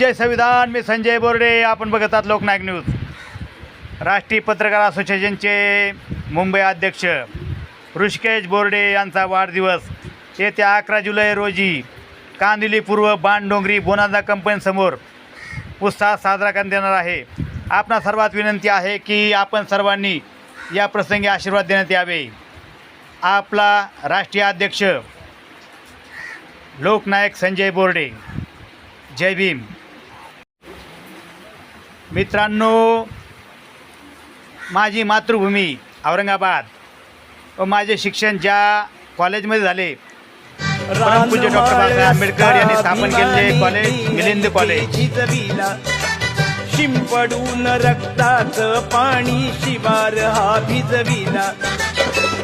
जय संविधान मी संजय बोर्डे आपण बघत आहात लोकनायक न्यूज. राष्ट्रीय पत्रकार असोसिएशनचे मुंबई अध्यक्ष ऋषिकेश बोर्डे यांचा वाढदिवस. येत्या अकरा जुलै रोजी कांदिवली पूर्व बाणडोंगरी बोनादा कंपनीसमोर उत्साहात साजरा करण्यात येणार आहे. आपणा सर्वात विनंती आहे की आपण सर्वांनी या प्रसंगी आशीर्वाद देण्यात यावे. आपला राष्ट्रीय अध्यक्ष लोकनायक संजय बोर्डे. जय भीम. मित्रांनो माझी मातृभूमी औरंगाबाद व माझे शिक्षण ज्या कॉलेजमध्ये झाले परमपूज्य डॉक्टर बाबासाहेब आंबेडकर यांनी स्थापन केलेले कॉलेज मिलिंद कॉलेज. शिंपडून रक्ताचं पाणी शिवार हा भिजविला.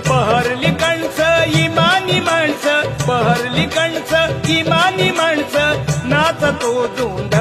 पहरली कणस इमानी माणसं पहरली कणस इमानी माणसं नाचतो जोंड